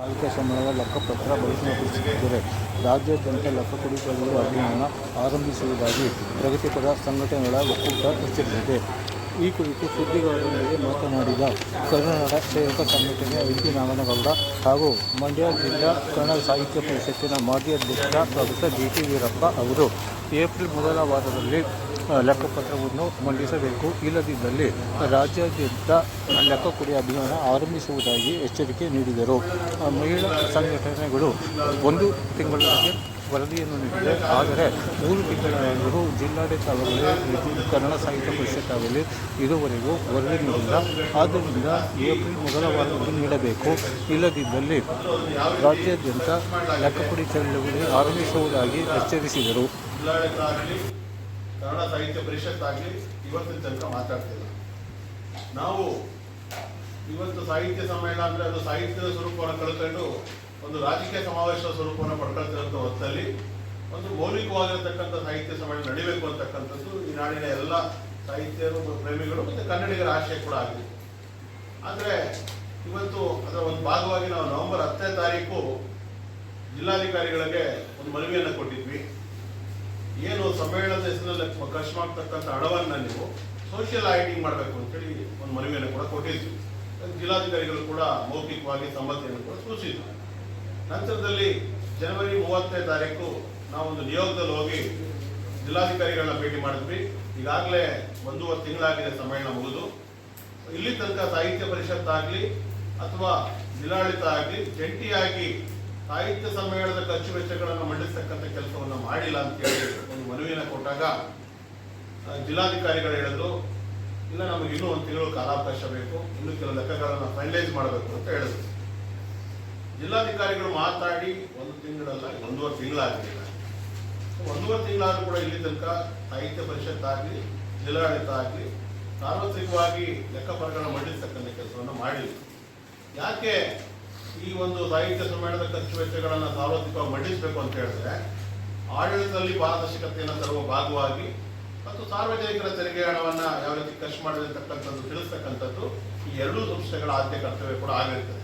ಸಾಹಿತ್ಯ ಸಮ್ಮೇಳನದ ಲೆಕ್ಕಪತ್ರ ಬಹಿಷ್ಕರಿಸಿದ್ದರೆ ರಾಜ್ಯಾದ್ಯಂತ ಲೆಕ್ಕಪಡಿಸುವ ಅಭಿಯಾನ ಆರಂಭಿಸುವುದಾಗಿ ಪ್ರಗತಿಪರ ಸಂಘಟನೆಗಳ ಒಕ್ಕೂಟ ಎಚ್ಚರಿಸಿದೆ ಈ ಕುರಿತು ಸುದ್ದಿಗಾರರೊಂದಿಗೆ ಮಾತನಾಡಿದ ಕರ್ನಾಟಕ ಸೇವಕ ಸಂಘಟನೆಯ ವಿಪಿ ನಾಗನಗೌಡ ಹಾಗೂ ಮಂಡ್ಯ ಜಿಲ್ಲಾ ಕನ್ನಡ ಸಾಹಿತ್ಯ ಪರಿಷತ್ತಿನ ಮಾಜಿ ಅಧ್ಯಕ್ಷ ಪ್ರೊಫೆಸರ್ ಜಿ ಟಿ ವೀರಪ್ಪ ಅವರು ಏಪ್ರಿಲ್ ಮೊದಲ ವಾರದಲ್ಲಿ ಲೆಕ್ಕಪತ್ರವನ್ನು ಮಂಡಿಸಬೇಕು. ಇಲ್ಲದಿದ್ದಲ್ಲಿ ರಾಜ್ಯಾದ್ಯಂತ ಲೆಕ್ಕ ಕೊಡಿ ಅಭಿಯಾನ ಆರಂಭಿಸುವುದಾಗಿ ಎಚ್ಚರಿಕೆ ನೀಡಿದರು. ಮಹಿಳಾ ಸಂಘಟನೆಗಳು ಒಂದು ತಿಂಗಳಿಗೆ ವರದಿಯನ್ನು ನೀಡಿದೆ. ಆದರೆ ಮೂರು ತಿಂಗಳಾದರೂ ಜಿಲ್ಲಾಡಳಿತ ಕನ್ನಡ ಸಾಹಿತ್ಯ ಪರಿಷತ್ ಇದುವರೆಗೂ ವರದಿ ನೀಡಿಲ್ಲ. ಆದ್ದರಿಂದ ಏಪ್ರಿಲ್ ಮೊದಲ ವಾರದಲ್ಲಿ ನೀಡಬೇಕು. ಇಲ್ಲದಿದ್ದಲ್ಲಿ ರಾಜ್ಯಾದ್ಯಂತ ಲೆಕ್ಕಪಡಿ ಚಳವಳಿ ಆರಂಭಿಸುವುದಾಗಿ ಎಚ್ಚರಿಸಿದರು. ಕನ್ನಡ ಸಾಹಿತ್ಯ ಪರಿಷತ್ ಆಗಲಿ ಇವತ್ತಿನ ತನಕ ಮಾತಾಡ್ತಿಲ್ಲ ನಾವು ಇವತ್ತು ಸಾಹಿತ್ಯ ಸಮ್ಮೇಳನ ಅಂದ್ರೆ ಅದು ಸಾಹಿತ್ಯದ ಸ್ವರೂಪವನ್ನು ಕಳ್ಕೊಂಡು ಒಂದು ರಾಜಕೀಯ ಸಮಾವೇಶದ ಸ್ವರೂಪವನ್ನು ಪಡ್ಕೊಳ್ತಿರೋಂಥ ಹೊತ್ತಲ್ಲಿ ಒಂದು ಮೌಲಿಕವಾಗಿರತಕ್ಕಂಥ ಸಾಹಿತ್ಯ ಸಮ್ಮೇಳನ ನಡಿಬೇಕು ಅಂತಕ್ಕಂಥದ್ದು ಈ ನಾಡಿನ ಎಲ್ಲ ಸಾಹಿತ್ಯರು ಪ್ರೇಮಿಗಳು ಮತ್ತು ಕನ್ನಡಿಗರ ಆಶಯ ಕೂಡ ಆಗಿದೆ. ಆದರೆ ಇವತ್ತು ಅದರ ಒಂದು ಭಾಗವಾಗಿ ನಾವು ನವೆಂಬರ್ ಹತ್ತನೇ ತಾರೀಕು ಜಿಲ್ಲಾಧಿಕಾರಿಗಳಿಗೆ ಒಂದು ಮನವಿಯನ್ನು ಕೊಟ್ಟಿದ್ವಿ. ಏನು ಸಮ್ಮೇಳನದ ಹೆಸರಿನಲ್ಲಿ ಖರ್ಚು ಮಾಡ್ತಕ್ಕಂಥ ಹಣವನ್ನ ನೀವು ಸೋಷಿಯಲ್ ಐಡಿಂಗ್ ಮಾಡಬೇಕು ಅಂತೇಳಿ ಒಂದು ಮನವಿಯನ್ನು ಕೂಡ ಕೊಟ್ಟಿದ್ವಿ ಜಿಲ್ಲಾಧಿಕಾರಿಗಳು ಕೂಡ ಮೌಖಿಕವಾಗಿ ಸಮ್ಮತಿಯನ್ನು ಕೂಡ ಸೂಚಿಸಿದ್ರು. ನಂತರದಲ್ಲಿ ಜನವರಿ ಮೂವತ್ತನೇ ತಾರೀಕು ನಾವು ಒಂದು ನಿಯೋಗದಲ್ಲಿ ಹೋಗಿ ಜಿಲ್ಲಾಧಿಕಾರಿಗಳನ್ನ ಭೇಟಿ ಮಾಡಿದ್ವಿ. ಈಗಾಗಲೇ ಒಂದೂವರೆ ತಿಂಗಳಾಗಿದೆ ಸಮ್ಮೇಳನ ಮುಗಿದು. ಇಲ್ಲಿ ತನಕ ಸಾಹಿತ್ಯ ಪರಿಷತ್ ಆಗಲಿ ಅಥವಾ ಜಿಲ್ಲಾಡಳಿತ ಆಗಲಿ ಜಂಟಿಯಾಗಿ ಸಾಹಿತ್ಯ ಸಮ್ಮೇಳನದ ಖರ್ಚು ವೆಚ್ಚಗಳನ್ನು ಮಂಡಿಸ್ತಕ್ಕಂಥ ಕೆಲಸವನ್ನು ಮಾಡಿಲ್ಲ ಅಂತೇಳಿ ಒಂದು ಮನವಿಯನ್ನು ಕೊಟ್ಟಾಗ ಜಿಲ್ಲಾಧಿಕಾರಿಗಳು ಹೇಳಿದ್ರು, ಇಲ್ಲ, ನಮಗೆ ಇನ್ನೂ ಒಂದು ತಿಂಗಳು ಕಾಲಾವಕಾಶ ಬೇಕು, ಇನ್ನೂ ಕೆಲವು ಲೆಕ್ಕಗಳನ್ನು ಫೈನಲೈಸ್ ಮಾಡಬೇಕು ಅಂತ ಹೇಳಿದ್ರು. ಜಿಲ್ಲಾಧಿಕಾರಿಗಳು ಮಾತಾಡಿ, ಒಂದು ತಿಂಗಳಲ್ಲ, ಒಂದೂವರೆ ತಿಂಗಳಾಗಲಿಲ್ಲ ಒಂದೂವರೆ ತಿಂಗಳಾದ್ರೂ ಕೂಡ ಇಲ್ಲಿ ತನಕ ಸಾಹಿತ್ಯ ಪರಿಷತ್ ಆಗಲಿ, ಜಿಲ್ಲಾಡಳಿತ ಆಗಲಿ, ಸಾರ್ವತ್ರಿಕವಾಗಿ ಲೆಕ್ಕಪತ್ರಗಳ ಮಂಡಿಸ್ತಕ್ಕಂಥ ಕೆಲಸವನ್ನು ಮಾಡಿಲ್ಲ. ಯಾಕೆ ಈ ಒಂದು ಸಾಹಿತ್ಯ ಸಮ್ಮೇಳನದ ಖರ್ಚು ವೆಚ್ಚಗಳನ್ನು ಸಾರ್ವತ್ರಿಕವಾಗಿ ಮಂಡಿಸಬೇಕು ಅಂತ ಹೇಳಿದ್ರೆ ಆಡಳಿತದಲ್ಲಿ ಪಾರದರ್ಶಕತೆಯನ್ನು ತರುವ ಭಾಗವಾಗಿ ಮತ್ತು ಸಾರ್ವಜನಿಕರ ತೆರಿಗೆ ಹಣವನ್ನು ಯಾವ ರೀತಿ ಖರ್ಚು ಮಾಡಿರ್ತಕ್ಕಂಥದ್ದು ತಿಳಿಸ್ತಕ್ಕಂಥದ್ದು ಈ ಎರಡೂ ಸಂಸ್ಥೆಗಳ ಆದ್ಯ ಕರ್ತವ್ಯ ಕೂಡ ಆಗಿರ್ತದೆ.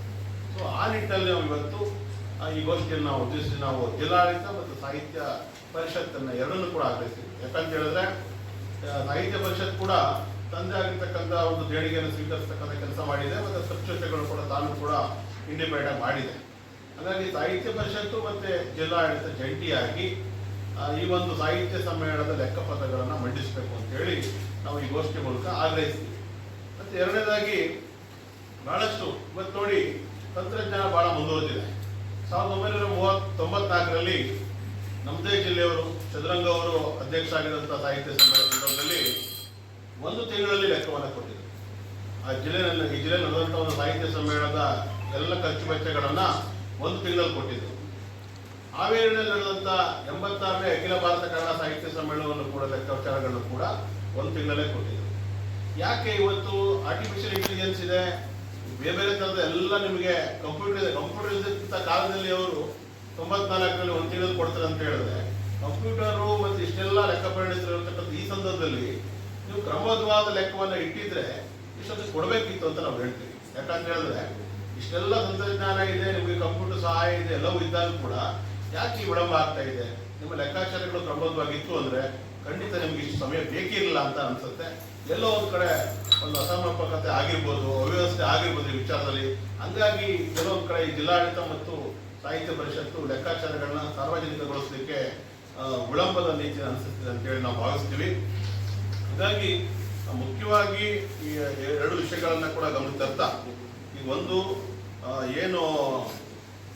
ಸೊ ಆ ನಿಟ್ಟಿನಲ್ಲಿ ನಾವು ಇವತ್ತು ಈ ಗೋಷ್ಠಿಯನ್ನು ನಾವು ಉದ್ದೇಶಿಸಿ ನಾವು ಜಿಲ್ಲಾಡಳಿತ ಮತ್ತು ಸಾಹಿತ್ಯ ಪರಿಷತ್ತನ್ನು ಎರಡನ್ನೂ ಕೂಡ ಆಗ್ರಹಿಸ್ತೀವಿ ಯಾಕಂತ ಹೇಳಿದ್ರೆ ಸಾಹಿತ್ಯ ಪರಿಷತ್ ಕೂಡ ತಂದೆ ಆಗಿರ್ತಕ್ಕಂಥ ಒಂದು ದೇಣಿಗೆಯನ್ನು ಸ್ವೀಕರಿಸ್ತಕ್ಕಂಥ ಕೆಲಸ ಮಾಡಿದೆ ಮತ್ತು ಸ್ವಚ್ಛತೆಗಳು ಕೂಡ ತಾನು ಕೂಡ ಇಂಡಿಪೆಂಡೆಂಟ್ ಮಾಡಿದೆ. ಹಾಗಾಗಿ ಸಾಹಿತ್ಯ ಪರಿಷತ್ತು ಮತ್ತು ಜಿಲ್ಲಾಡಳಿತ ಜಂಟಿಯಾಗಿ ಈ ಒಂದು ಸಾಹಿತ್ಯ ಸಮ್ಮೇಳನದ ಲೆಕ್ಕಪತ್ರಗಳನ್ನು ಮಂಡಿಸಬೇಕು ಅಂತ ಹೇಳಿ ನಾವು ಈ ಗೋಷ್ಠಿ ಮೂಲಕ ಆಗ್ರಹಿಸ್ತೀವಿ. ಮತ್ತೆ ಎರಡನೇದಾಗಿ ಬಹಳಷ್ಟು, ಇವತ್ತು ನೋಡಿ ತಂತ್ರಜ್ಞಾನ ಬಹಳ ಮುಂದುವರೆದಿದೆ. ಸಾವಿರದ ಒಂಬೈನೂರ ಮೂವತ್ತೊಂಬತ್ನಾಲ್ಕರಲ್ಲಿ ನಮ್ಮದೇ ಜಿಲ್ಲೆಯವರು, ಚದುರಂಗ ಅವರು ಅಧ್ಯಕ್ಷ ಆಗಿರುವಂಥ ಸಾಹಿತ್ಯ ಸಮ್ಮೇಳನ ಒಂದು ತಿಂಗಳಲ್ಲಿ ಲೆಕ್ಕವನ್ನು ಕೊಟ್ಟಿದ್ರು. ಆ ಜಿಲ್ಲೆನಲ್ಲಿ, ಈ ಜಿಲ್ಲೆ ನಡೆದಂಥ ಒಂದು ಸಾಹಿತ್ಯ ಸಮ್ಮೇಳನದ ಎಲ್ಲ ಖರ್ಚು ವೆಚ್ಚಗಳನ್ನು ಒಂದು ತಿಂಗಳಲ್ಲಿ ಕೊಟ್ಟಿದ್ರು. ಹಾವೇರಿನಲ್ಲಿ ನಡೆದಂಥ ಎಂಬತ್ತಾರನೇ ಅಖಿಲ ಭಾರತ ಕನ್ನಡ ಸಾಹಿತ್ಯ ಸಮ್ಮೇಳನವನ್ನು ಕೂಡ ಲೆಕ್ಕಾಚಾರಗಳನ್ನು ಕೂಡ ಒಂದು ತಿಂಗಳಲ್ಲೇ ಕೊಟ್ಟಿದ್ರು ಯಾಕೆ ಇವತ್ತು ಆರ್ಟಿಫಿಷಿಯಲ್ ಇಂಟೆಲಿಜೆನ್ಸ್ ಇದೆ? ಬೇರೆ ಬೇರೆ ಥರದ ಎಲ್ಲ ನಿಮಗೆ ಕಂಪ್ಯೂಟರ್ ಇದೆ. ಕಂಪ್ಯೂಟರ್ ಇದ್ದಂಥ ಕಾಲದಲ್ಲಿ ಅವರು ತೊಂಬತ್ನಾಲ್ಕರಲ್ಲಿ ಒಂದು ತಿಂಗಳು ಕೊಡ್ತಾರೆ ಅಂತ ಹೇಳಿದ್ರೆ ಕಂಪ್ಯೂಟರು ಮತ್ತು ಇಷ್ಟೆಲ್ಲ ಲೆಕ್ಕ ಪರಿಣಿತರಿರ್ತಕ್ಕಂಥ ಈ ಸಂದರ್ಭದಲ್ಲಿ ನೀವು ಕ್ರಮದ್ವಾದ ಲೆಕ್ಕವನ್ನು ಇಟ್ಟಿದ್ರೆ ಇಷ್ಟೊಂದು ಕೊಡಬೇಕಿತ್ತು ಅಂತ ನಾವು ಹೇಳ್ತೀವಿ. ಯಾಕಂತ ಹೇಳಿದ್ರೆ, ಇಷ್ಟೆಲ್ಲ ತಂತ್ರಜ್ಞಾನ ಇದೆ, ನಿಮಗೆ ಕಂಪ್ಯೂಟರ್ ಸಹಾಯ ಇದೆ, ಎಲ್ಲವೂ ಇದ್ದಾಗ ಕೂಡ ಯಾಕೆ ಈ ವಿಳಂಬ ಆಗ್ತಾ ಇದೆ? ನಿಮ್ಮ ಲೆಕ್ಕಾಚಾರಗಳು ಕ್ರಮಬದ್ಧವಾಗಿತ್ತು ಅಂದ್ರೆ ಖಂಡಿತ ನಿಮ್ಗೆ ಇಷ್ಟು ಸಮಯ ಬೇಕಿರಲಿಲ್ಲ ಅಂತ ಅನ್ಸುತ್ತೆ. ಎಲ್ಲೋ ಒಂದ್ ಕಡೆ ಒಂದು ಅಸಮರ್ಪಕತೆ ಆಗಿರ್ಬೋದು, ಅವ್ಯವಸ್ಥೆ ಆಗಿರ್ಬೋದು ಈ ವಿಚಾರದಲ್ಲಿ. ಹಂಗಾಗಿ ಕೆಲವೊಂದ್ ಕಡೆ ಈ ಜಿಲ್ಲಾಡಳಿತ ಮತ್ತು ಸಾಹಿತ್ಯ ಪರಿಷತ್ತು ಲೆಕ್ಕಾಚಾರಗಳನ್ನ ಸಾರ್ವಜನಿಕಗೊಳಿಸಲಿಕ್ಕೆ ವಿಳಂಬದ ನೀತಿ ಅನಿಸುತ್ತಿದೆ ಅಂತೇಳಿ ನಾವು ಭಾವಿಸ್ತೀವಿ. ಹಾಗಾಗಿ, ಮುಖ್ಯವಾಗಿ ಈ ಎರಡು ವಿಷಯಗಳನ್ನ ಕೂಡ ಗಮನಿಸ್ತಾ ಈಗ ಒಂದು ಏನು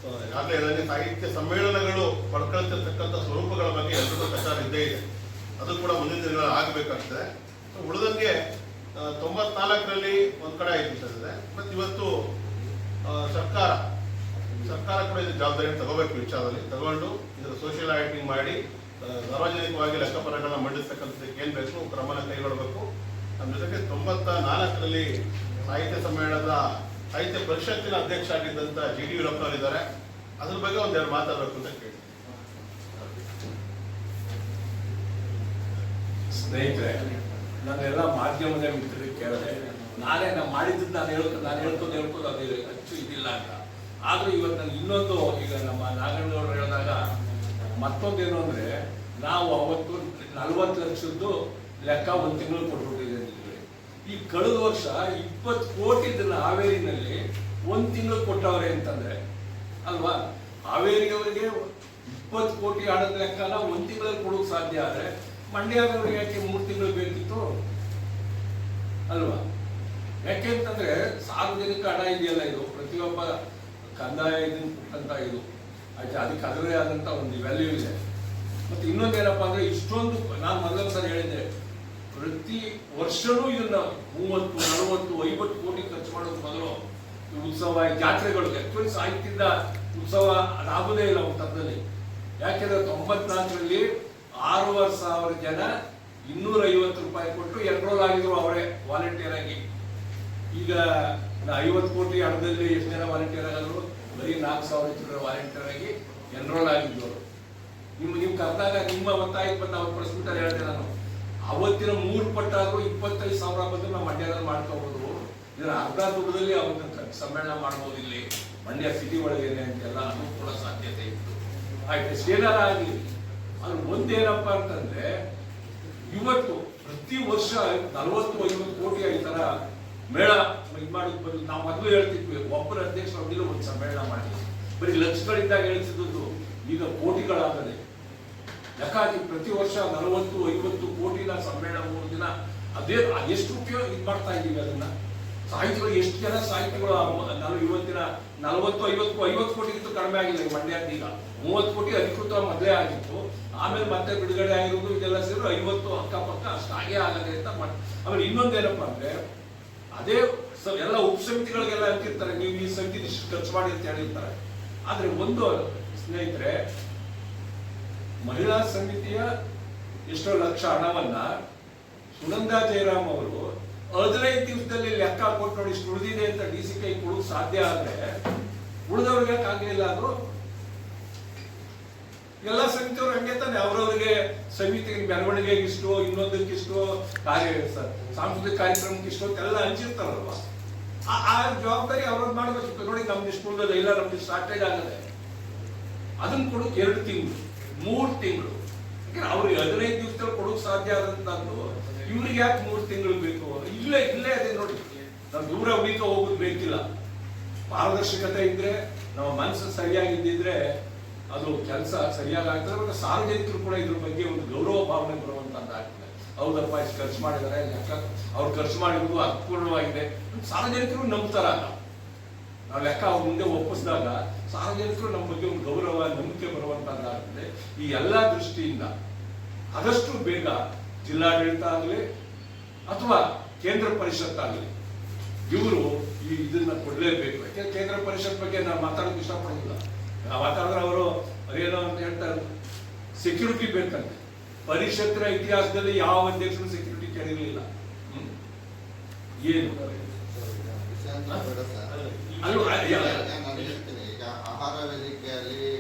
ಹೇಳಿದಂಗೆ ಸಾಹಿತ್ಯ ಸಮ್ಮೇಳನಗಳು ಪಡ್ಕೊಳ್ತಿರ್ತಕ್ಕಂಥ ಸ್ವರೂಪಗಳ ಬಗ್ಗೆ ಎಲ್ಲರೂ ಪ್ರಚಾರ ಇದ್ದೇ ಇದೆ. ಅದು ಕೂಡ ಮುಂದಿನ ದಿನಗಳಲ್ಲಿ ಆಗಬೇಕಾಗ್ತದೆ. ಉಳಿದಂಗೆ ತೊಂಬತ್ನಾಲ್ಕರಲ್ಲಿ ಒಂದು ಕಡೆ ಆಯ್ತಿರ್ತದೆ ಮತ್ತು ಇವತ್ತು ಸರ್ಕಾರ ಸರ್ಕಾರ ಕೂಡ ಇದು ಜವಾಬ್ದಾರಿಯನ್ನು ತಗೋಬೇಕು ವಿಚಾರದಲ್ಲಿ. ತಗೊಂಡು ಇದರ ಸೋಷಿಯಲ್ ಆಡಿಟಿಂಗ್ ಮಾಡಿ ಸಾರ್ವಜನಿಕವಾಗಿ ಲೆಕ್ಕಪತ್ರಗಳನ್ನ ಮಂಡಿಸ್ತಕ್ಕಂಥದ್ದಕ್ಕೆ ಏನ್ ಬೇಕು, ಕ್ರಮನ ಕೈಗೊಳ್ಳಬೇಕು ನಮ್ಮ ಜೊತೆಗೆ ತೊಂಬತ್ತ ನಾಲ್ಕರಲ್ಲಿ ಸಾಹಿತ್ಯ ಸಮ್ಮೇಳನದ ಸಾಹಿತ್ಯ ಪರಿಷತ್ತಿನ ಅಧ್ಯಕ್ಷ ಆಗಿದ್ದಂತ ಜಿ ಡಿ ವೀರಪ್ಪನವರಿದ್ದಾರೆ ಅದ್ರ ಬಗ್ಗೆ ಒಂದೆರಡು ಮಾತಾಡಬೇಕು ಅಂತ ಕೇಳಿ. ಸ್ನೇಹಿತರೆ ನಾನೆಲ್ಲ ಮಾಧ್ಯಮದ ಮಿತ್ರರಿಗೆ ಕೇಳಿದೆ. ನಾನೇ ನಾನು ಮಾಡಿದ್ದು ನಾನು ಹೇಳ್ಕೊ, ನಾನು ಹೇಳ್ಕೊಂಡು ಹೇಳ್ಕೊಂಡು ಅದು ಅಚ್ಚು ಇದಿಲ್ಲ ಅಂತ. ಆದ್ರೂ ಇವತ್ತು ನಾನು ಇನ್ನೊಂದು, ಈಗ ನಮ್ಮ ನಾಗಣ್ಣಗೌಡರು ಹೇಳಿದಾಗ ಮತ್ತೊಂದೇನು ಅಂದ್ರೆ, ನಾವು ಅವತ್ತು ನಲ್ವತ್ತು ಲಕ್ಷದ್ದು ಲೆಕ್ಕ ಒಂದು ತಿಂಗಳು ಕೊಟ್ಬಿಟ್ಟಿದೆ ಅಂತಿದ್ವಿ ಈ ಕಳೆದ ವರ್ಷ ಇಪ್ಪತ್ತು ಕೋಟಿ ಇದನ್ನ ಹಾವೇರಿನಲ್ಲಿ ಒಂದು ತಿಂಗಳು ಕೊಟ್ಟವ್ರೆ ಅಂತಂದ್ರೆ, ಅಲ್ವಾ? ಹಾವೇರಿಯವರಿಗೆ ಇಪ್ಪತ್ತು ಕೋಟಿ ಹಣದ ಲೆಕ್ಕನ ಒಂದು ತಿಂಗಳಲ್ಲಿ ಕೊಡೋಕೆ ಸಾಧ್ಯ ಆದರೆ, ಮಂಡ್ಯದವ್ರಿಗೆ ಯಾಕೆ ಮೂರು ತಿಂಗಳು ಬೇಕಿತ್ತು? ಅಲ್ವಾ? ಯಾಕೆಂತಂದ್ರೆ ಸಾರ್ವಜನಿಕ ಹಣ ಇದೆಯಲ್ಲ ಇದು, ಪ್ರತಿಯೊಬ್ಬ ಕಂದಾಯ ಇದನ್ನ ಇದು. ಆಯ್ತು? ಅದಕ್ಕೆ ಅದರದೇ ಆದಂತ ಒಂದು ವ್ಯಾಲ್ಯೂ ಇದೆ. ಮತ್ತೆ ಇನ್ನೊಂದೇನಪ್ಪ ಅಂದ್ರೆ ಇಷ್ಟೊಂದು, ನಾನು ಮೊದಲ ಸರಿ ಹೇಳಿದ್ದೆ ಪ್ರತಿ ವರ್ಷನೂ ಇದನ್ನ ಮೂವತ್ತು, ನಲವತ್ತು, ಐವತ್ತು ಕೋಟಿ ಖರ್ಚು ಮಾಡೋದು ಮೊದಲು ಉತ್ಸವ ಜಾತ್ರೆಗಳು ಆಕ್ಚುಲಿ ಸಾಹಿತ್ಯದ ಉತ್ಸವ ಅದಾಗುದೇ ಇಲ್ಲ ಒಂದು ಥರದಲ್ಲಿ ಯಾಕೆಂದ್ರೆ ತೊಂಬತ್ನಾಲ್ಕರಲ್ಲಿ ಆರೂವರೆ ಸಾವಿರ ಜನ ಇನ್ನೂರ ಐವತ್ತು ರೂಪಾಯಿ ಕೊಟ್ಟು ಎನ್ರೋಲ್ ಆಗಿದ್ರು ಅವರೇ ವಾಲಂಟಿಯರ್ ಆಗಿ. ಈಗ ಐವತ್ತು ಕೋಟಿ ಹಣದಲ್ಲಿ ಎಷ್ಟು ಜನ ವಾಲಂಟಿಯರ್ ಆಗಿದ್ರು? ಬರೀ ನಾಲ್ಕು ಸಾವಿರ ಚಿಲ್ಲರ ವಾಲಂಟಿಯರ್ ಆಗಿ ಎನ್ರೋಲ್ ಆಗಿದ್ದವರು ನಿಮ್ಮ ನೀವು ಕರೆದಾಗ ನಿಮ್ಮ ಒತ್ತಾಯಕ್ಕೆ ಬಂದು ಅವ್ರು ಪ್ರಸ್ತುತ ಹೇಳ್ತೇನೆ ನಾನು. ಅವತ್ತಿನ ಮೂರು ಪಟ್ಟಾದ್ರೂ ಇಪ್ಪತ್ತೈದು ಸಾವಿರ ಬಂದ್ರೆ ನಾವು ಮಂಡ್ಯದಲ್ಲಿ ಮಾಡ್ಕೋಬಹುದು ಇದರ ಅರ್ಧ ದುಡ್ಡದಲ್ಲಿ ಅವತ್ತಿನ ಸಮ್ಮೇಳನ ಮಾಡ್ಬೋದು ಇಲ್ಲಿ. ಮಂಡ್ಯ ಸಿಟಿ ಒಳಗೇನೆ ಅಂತೆಲ್ಲ ಅದು ಕೂಡ ಸಾಧ್ಯತೆ ಇತ್ತು. ಆಯ್ತು ಏನಾರ ಆಗಲಿ. ಅದು ಒಂದೇನಪ್ಪ ಅಂತಂದ್ರೆ, ಇವತ್ತು ಪ್ರತಿ ವರ್ಷ ನಲವತ್ತು, ಐವತ್ತು ಕೋಟಿ ಈ ತರ ಮೇಳ ಇದು ಮಾಡೋದು ಬದಲು ನಾವು ಮೊದಲು ಹೇಳ್ತಿದ್ವಿ, ಒಬ್ಬರ ಅಧ್ಯಕ್ಷ ಒಂದು ಸಮ್ಮೇಳನ ಮಾಡಿ. ಬರೀ ಲಕ್ಷಗಳಿದ್ದಾಗ ಹೇಳ್ತಿದ್ದು ಈಗ ಕೋಟಿಗಳಾಗದೆ. ಹಾಕಿ ಪ್ರತಿ ವರ್ಷ ನಲವತ್ತು, ಐವತ್ತು ಕೋಟಿನ ಸಮ್ಮೇಳನ ಮೂರು ದಿನ? ಅದೇ ಎಷ್ಟು ಉಪಯೋಗ ಇದು ಮಾಡ್ತಾ ಇದ್ದೀವಿ ಅದನ್ನ? ಸಾಹಿತಿಗಳು, ಎಷ್ಟು ಜನ ಸಾಹಿತಿಗಳು ನಾನು ಇವತ್ತಿನ ನಲವತ್ತು, ಐವತ್ತು ಐವತ್ತು ಕೋಟಿಗಿಂತ ಕಡಿಮೆ ಆಗಿದೆ ಮಂಡ್ಯ ಈಗ. ಮೂವತ್ತು ಕೋಟಿ ಅಧಿಕೃತ ಮೊದಲೇ ಆಗಿತ್ತು. ಆಮೇಲೆ ಮತ್ತೆ ಬಿಡುಗಡೆ ಆಗಿರೋದು ಇದೆಲ್ಲ ಸೇರಿ ಐವತ್ತು ಅಕ್ಕಪಕ್ಕ ಹಾಗೆ ಆಗದೆ ಅಂತ ಮಾಡಿ, ಆಮೇಲೆ ಇನ್ನೊಂದೇನಪ್ಪ ಅಂದ್ರೆ, ಅದೇ ಎಲ್ಲ ಉಪಸಮಿತಿಗಳಿಗೆಲ್ಲ ಅಂತಿರ್ತಾರೆ. ನೀವು ಈ ಸಮಿತಿ ಖರ್ಚು ಮಾಡಿ ಅಂತ ಹೇಳಿರ್ತಾರೆ. ಆದ್ರೆ ಒಂದು ಸ್ನೇಹಿತರೆ ಮಹಿಳಾ ಸಮಿತಿಯ ಎಷ್ಟೋ ಲಕ್ಷ ಹಣವನ್ನ ಸುನಂದಾ ಜಯರಾಮ್ ಅವರು ಹದಿನೈದು ದಿವಸದಲ್ಲಿ ಲೆಕ್ಕ ಕೊಟ್ಟು ನೋಡಿ ಉಳಿದಿದೆ ಅಂತ ಡಿ ಸಿ ಕೈ ಕೊಡೋಕ್ ಸಾಧ್ಯ ಆದ್ರೆ ಉಳಿದವ್ರಿಗೆ ಆಗಲಿಲ್ಲ ಅದು? ಎಲ್ಲ ಸಮಿತಿಯವರು ಹಂಗೆ ತಾನೆ. ಅವ್ರವ್ರಿಗೆ ಸಮಿತಿ ಮೆರವಣಿಗೆಗೆ ಇಷ್ಟು, ಇನ್ನೊಂದಕ್ಕೆ ಇಷ್ಟು, ಕಾರ್ಯ ಸಾಂಸ್ಕೃತಿಕ ಕಾರ್ಯಕ್ರಮಕ್ಕೆ ಇಷ್ಟು ಅಂತೆಲ್ಲ ಹಂಚಿರ್ತಾರಲ್ವಾ? ಆ- ಜವಾಬ್ದಾರಿ ಅವ್ರದ್ದು ಮಾಡಬೇಕು ನೋಡಿ ನಮ್ದು ಇಷ್ಟು ಇಲ್ಲ ನಮ್ದು ಶಾರ್ಟೇಜ್ ಆಗದೆ. ಅದನ್ನ ಕೊಡೋಕೆ ಎರಡು ತಿಂಗಳು. ಮೂರು ತಿಂಗಳು. ಅವ್ರಿಗೆ ಹದಿನೈದು ದಿವಸದಲ್ಲಿ ಕೊಡೋಕೆ ಸಾಧ್ಯ ಆದಂತದ್ದು ಇವ್ರಿಗೆ ಯಾಕೆ ಮೂರು ತಿಂಗಳು ಬೇಕು? ಇಲ್ಲೇ ಇಲ್ಲೇ ಅದೇ ನೋಡಿ. ನಾವು ದೂರ ಉಳಿಕ ಹೋಗೋದು ಬೇಕಿಲ್ಲ. ಪಾರದರ್ಶಕತೆ ಇದ್ರೆ, ನಮ್ಮ ಮನಸ್ಸು ಸರಿಯಾಗಿದ್ದಿದ್ರೆ ಅದು ಕೆಲಸ ಸರಿಯಾಗಿ ಆಗ್ತದೆ. ಮತ್ತೆ ಸಾರ್ವಜನಿಕರು ಕೂಡ ಇದ್ರ ಬಗ್ಗೆ ಒಂದು ಗೌರವ ಭಾವನೆ ಬರುವಂತದ್ದಾಗ್ತದೆ ಹೌದಪ್ಪ, ಇಷ್ಟು ಖರ್ಚು ಮಾಡಿದಾರೆ ಲೆಕ್ಕ ಅವ್ರು ಖರ್ಚು ಮಾಡಿರೋದು ಅರ್ಥಪೂರ್ಣವಾಗಿದೆ ಸಾರ್ವಜನಿಕರು ನಂಬ್ತಾರ. ನಾವು ಲೆಕ್ಕ ಅವ್ರ ಮುಂದೆ ಒಪ್ಪಿಸಿದಾಗ ಸಾರ್ವಜನಿಕರು ನಮ್ಮ ಬಗ್ಗೆ ಒಂದು ಗೌರವ ನಂಬಿಕೆ ಬರುವಂತಹದ್ದಾಗುತ್ತೆ ಈ ಎಲ್ಲ ದೃಷ್ಟಿಯಿಂದ ಆದಷ್ಟು ಬೇಗ ಜಿಲ್ಲಾಡಳಿತ ಆಗಲಿ ಅಥವಾ ಕೇಂದ್ರ ಪರಿಷತ್ ಆಗಲಿ ಇವರು ಈ ಇದನ್ನ ಕೊಡಲೇಬೇಕು. ಯಾಕೆ ಕೇಂದ್ರ ಪರಿಷತ್ ಬಗ್ಗೆ ನಾವು ಮಾತಾಡೋಕೆ ಇಷ್ಟಪಡೋದಿಲ್ಲ. ನಾವು ಮಾತಾಡಿದ್ರೆ ಅವರು ಅದೇನೋ ಅಂತ ಹೇಳ್ತಾರೆ. ಸೆಕ್ಯೂರಿಟಿ ಬೇಕಂತೆ. ಪರಿಷತ್ತರ ಇತಿಹಾಸದಲ್ಲಿ ಯಾವ ಅಧ್ಯಕ್ಷರು ಸೆಕ್ಯೂರಿಟಿ ಕೇಳಿರಲಿಲ್ಲ? ಏನು? ವಿಷಯ ಆಹಾರ ವೇದಿಕೆಯಲ್ಲಿ